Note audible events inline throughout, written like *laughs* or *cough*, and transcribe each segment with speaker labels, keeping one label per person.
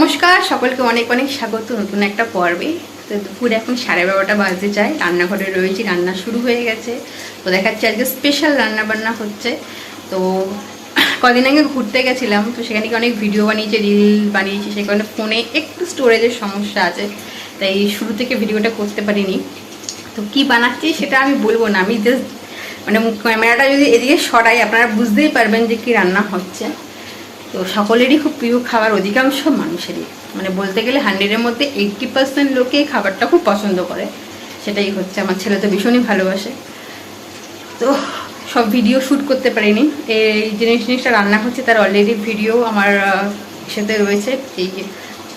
Speaker 1: নমস্কার, সকলকে অনেক অনেক স্বাগত নতুন একটা পর্বে। তো দুপুর এখন সাড়ে বারোটা বাজতে চায় রান্নাঘরে রয়েছি, রান্না শুরু হয়ে গেছে। তো দেখাচ্ছি আজকে স্পেশাল রান্না বান্না হচ্ছে। তো কদিন আগে ঘুরতে গেছিলাম, তো সেখানে অনেক ভিডিও বানিয়েছি রিল বানিয়েছি সে কারণে ফোনে একটু স্টোরেজের সমস্যা আছে, তাই শুরু থেকে ভিডিওটা করতে পারিনি। তো কি বানাচ্ছি সেটা আমি বলব না, আমি জাস্ট মানে ক্যামেরাটা যদি এদিকে সরাই, আপনারা বুঝতেই পারবেন যে কি রান্না হচ্ছে। তো সকলেরই খুব প্রিয় খাবার অধিকাংশ মানুষেরই। মানে বলতে গেলে হান্ড্রেডের মধ্যে এইটটি পার্সেন্ট লোকে এই খাবারটা খুব পছন্দ করে। সেটাই হচ্ছে, আমার ছেলে তো ভীষণই ভালোবাসে। তো সব ভিডিও শ্যুট করতে পারিনি। এই জিনিস জিনিসটা রান্না হচ্ছে, তার অলরেডি ভিডিও আমার সাথে রয়েছে, এই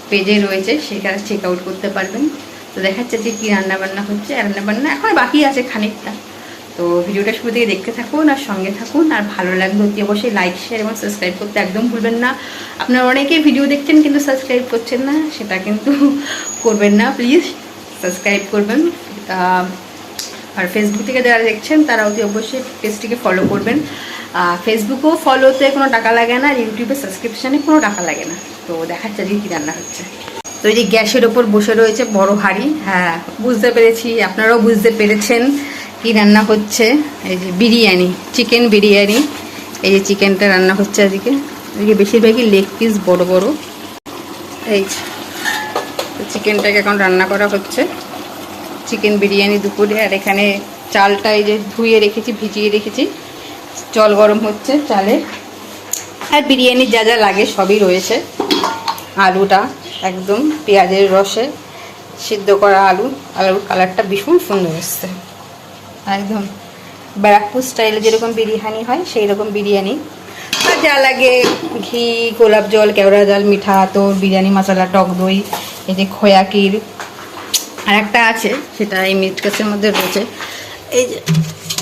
Speaker 1: পেজে রয়েছে, সেখানে চেক আউট করতে পারবেন। তো দেখাচ্ছে যে কী রান্না বান্না হচ্ছে রান্নাবান্না এখন বাকি আছে খানিকটা। তো ভিডিওটা শুরু থেকে দেখতে থাকুন আর সঙ্গে থাকুন, আর ভালো লাগলে অতি অবশ্যই লাইক শেয়ার এবং সাবস্ক্রাইব করতে একদম ভুলবেন না। আপনারা অনেকেই ভিডিও দেখছেন কিন্তু সাবস্ক্রাইব করছেন না, সেটা কিন্তু *laughs* করবেন না প্লিজ সাবস্ক্রাইব করবেন। আর ফেসবুক থেকে যারা দেখছেন, তারা অতি অবশ্যই পেজটিকে ফলো করবেন। ফেসবুকেও ফলোতে কোনো টাকা লাগে না, আর ইউটিউবে সাবস্ক্রিপশানে কোনো টাকা লাগে না। তো দেখাচ্ছে যে কী রান্না হচ্ছে। তো এই যে গ্যাসের ওপর বসে রয়েছে বড় হাঁড়ি হ্যাঁ বুঝতে পেরেছি, আপনারাও বুঝতে পেরেছেন। কি রান্না হচ্ছে এই যে বিরিয়ানি চিকেন বিরিয়ানি। এই যে চিকেনটা রান্না হচ্ছে আজকে। আজকে বেশিরভাগই লেগ পিস বড় বড়। এই চিকেনটাকে এখন রান্না করা হচ্ছে। চিকেন বিরিয়ানি দুপুরে, আর এখানে চালটা এই যে ধুয়ে রেখেছি, ভিজিয়ে রেখেছি। জল গরম হচ্ছে চালে। আর বিরিয়ানির যা যা লাগে সবই রয়েছে। আলুটা একদম পেঁয়াজের রসে সিদ্ধ করা আলু। আলুর কালারটা ভীষণ সুন্দর এসছে। একদম। ব্যারাকপুর স্টাইলে যেরকম বিরিয়ানি হয় সেই রকম বিরিয়ানি। আর যা লাগে ঘি গোলাপ জল কেওড়া জল মিঠা তোর বিরিয়ানি মশলা টক দই এই যে খোয়া খোয়াকির আর একটা আছে সেটা এই মিটকাসের মধ্যে রয়েছে। এই যে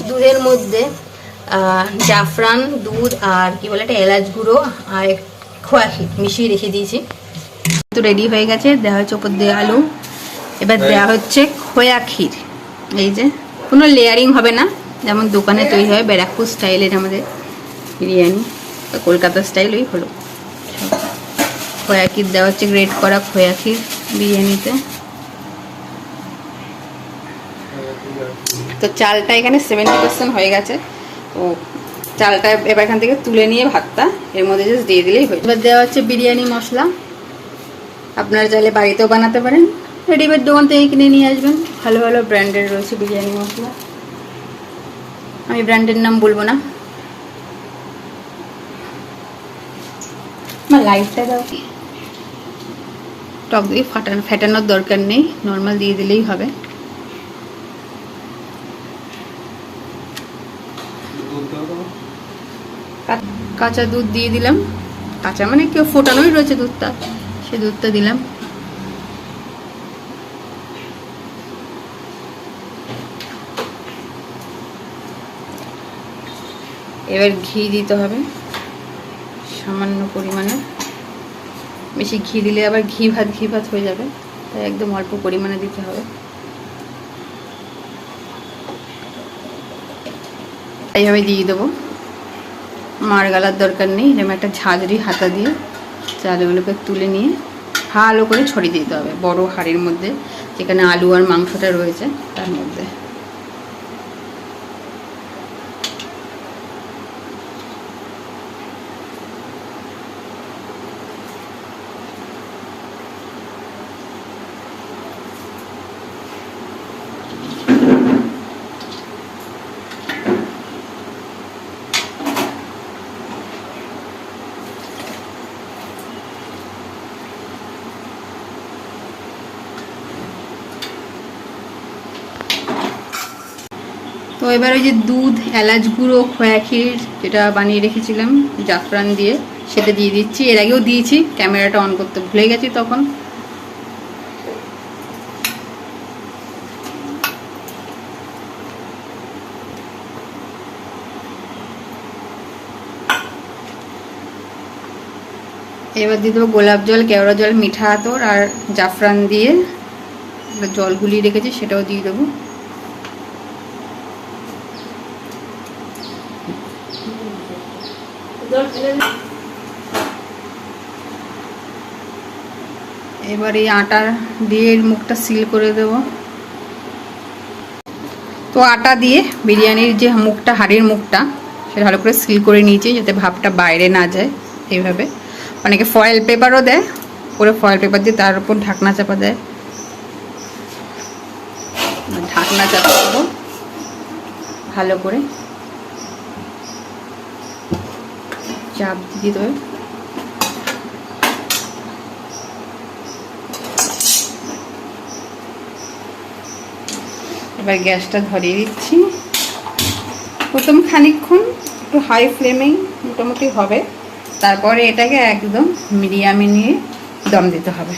Speaker 1: দুধের মধ্যে জাফরান দুধ আর কি বলে একটা এলাচ গুঁড়ো আর খোয়া ক্ষীর মিশিয়ে রেখে দিয়েছি। তো রেডি হয়ে গেছে দেওয়া হচ্ছে ওপর দিয়ে আলু। এবার দেওয়া হচ্ছে খোয়া ক্ষীর। এই যে কোনো লেয়ারিং হবে না। যেমন দোকানে তৈরি হয় ব্যারাকপুর স্টাইলের আমাদের বিরিয়ানি। কলকাতা স্টাইল ওই হলো। খোয়া দেওয়া হচ্ছে গ্রেট করা খোয়া বিরিয়ানিতে। তো চালটা এখানে সেভেন্টি পার্সেন্ট হয়ে গেছে। তো চালটা এবার এখান থেকে তুলে নিয়ে ভাতটা এর মধ্যে জাস্ট দিয়ে দিলেই হয়ে এবার দেওয়া হচ্ছে বিরিয়ানি মশলা। আপনারা চাইলে বাড়িতেও বানাতে পারেন। রেডিমেড দোকান থেকে কিনে নিয়ে আসবেন। ভালো ভালো ব্র্যান্ডের রয়েছে বিরিয়ানি মশলা। আমি ব্র্যান্ডের নাম বলব না। আমার লাইটটা দাও। টক দিয়ে ফাটানো ফেটানোর দরকার নেই নর্মাল দিয়ে দিলেই হবে। কাঁচা দুধ দিয়ে দিলাম। কাঁচা মানে কেউ ফোটানোই রয়েছে দুধটা। সে দুধটা দিলাম। এবার ঘি দিতে হবে। সামান্য পরিমাণে। বেশি ঘি দিলে আবার ঘি ভাত ঘি ভাত হয়ে যাবে। তাই একদম অল্প পরিমাণে দিতে হবে। এইভাবে দিয়ে দেবো। মার গালার দরকার নেই। এরকম একটা ঝাঁঝরি হাতা দিয়ে চালগুলোকে তুলে নিয়ে ভালো করে ছড়িয়ে দিতে হবে। বড় হাঁড়ির মধ্যে, যেখানে আলু আর মাংসটা রয়েছে, তার মধ্যে। তো এবার ওই যে দুধ, এলাচ গুঁড়ো, খোয়া ক্ষীর যেটা বানিয়ে রেখেছিলাম, জাফরান দিয়ে, সেটা দিয়ে দিচ্ছি। এর আগেও দিয়েছি, ক্যামেরাটা অন করতে ভুলে গেছি তখন। এবার দিয়ে দেবো গোলাপ জল, কেওড়া জল, মিঠা আতর আর জাফরান দিয়ে জল গুলিয়ে রেখেছি, সেটাও দিয়ে দেবো। এবার এই আটা দিয়ে মুখটা সিল করে দেব। তো আটা দিয়ে বিরিয়ানির যে মুখটা, হাড়ির মুখটা, সেটা ভালো করে সিল করে নিয়েছি যাতে ভাবটা বাইরে না যায় এইভাবে। অনেকে ফয়েল পেপারও দেয় করে ফয়েল পেপার দিয়ে তার উপর ঢাকনা চাপা দেয়। ঢাকনা চাপা দেবো, ভালো করে। চাপ দিয়ে দেবে। এবার গ্যাসটা ধরিয়ে দিচ্ছি। প্রথম খানিকক্ষণ একটু হাই ফ্লেমেই মোটামুটি হবে। তারপরে এটাকে একদম মিডিয়ামে নিয়ে দম দিতে হবে।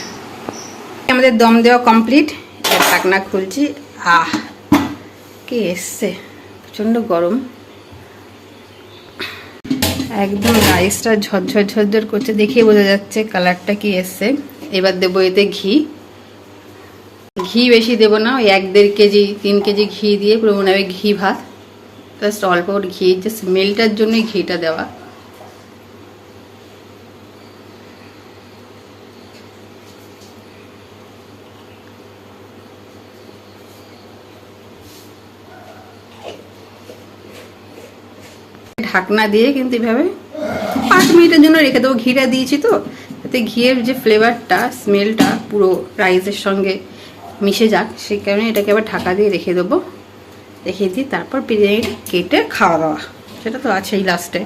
Speaker 1: আমাদের দম দেওয়া কমপ্লিট ঢাকনা খুলছি। আহ, কি এসছে? প্রচণ্ড গরম। একদম রাইসটা ঝরঝর ঝরঝর করছে, দেখেই বোঝা যাচ্ছে কালারটা কি এসছে। এবার দেবো এতে ঘি। ঘি বেশি দেবো না, ওই এক দেড় কেজি, তিন কেজি ঘি দিয়ে পুরো মনে হবে ঘি ভাত। জাস্ট অল্প ঘি জাস্ট মিলটার জন্যই ঘিটা দেওয়া। ঢাকনা দিয়ে কিন্তু এভাবে পাঁচ মিনিটের জন্য রেখে দেবো। ঘিটা দিয়েছি তো, যাতে ঘিয়ের যে ফ্লেভারটা স্মেলটা পুরো রাইসের সঙ্গে মিশে যাক, সেই কারণে এটাকে আবার ঢাকা দিয়ে রেখে দেবো। রেখে দিয়ে তারপর বিরিয়ানিটা কেটে খাওয়া দাওয়া। সেটা তো আছেই লাস্টে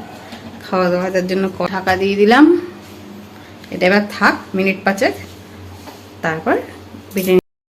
Speaker 1: খাওয়া দাওয়া তার জন্য ঢাকা দিয়ে দিলাম। এটা এবার থাক, মিনিট পাঁচেক। তারপর বিরিয়ানি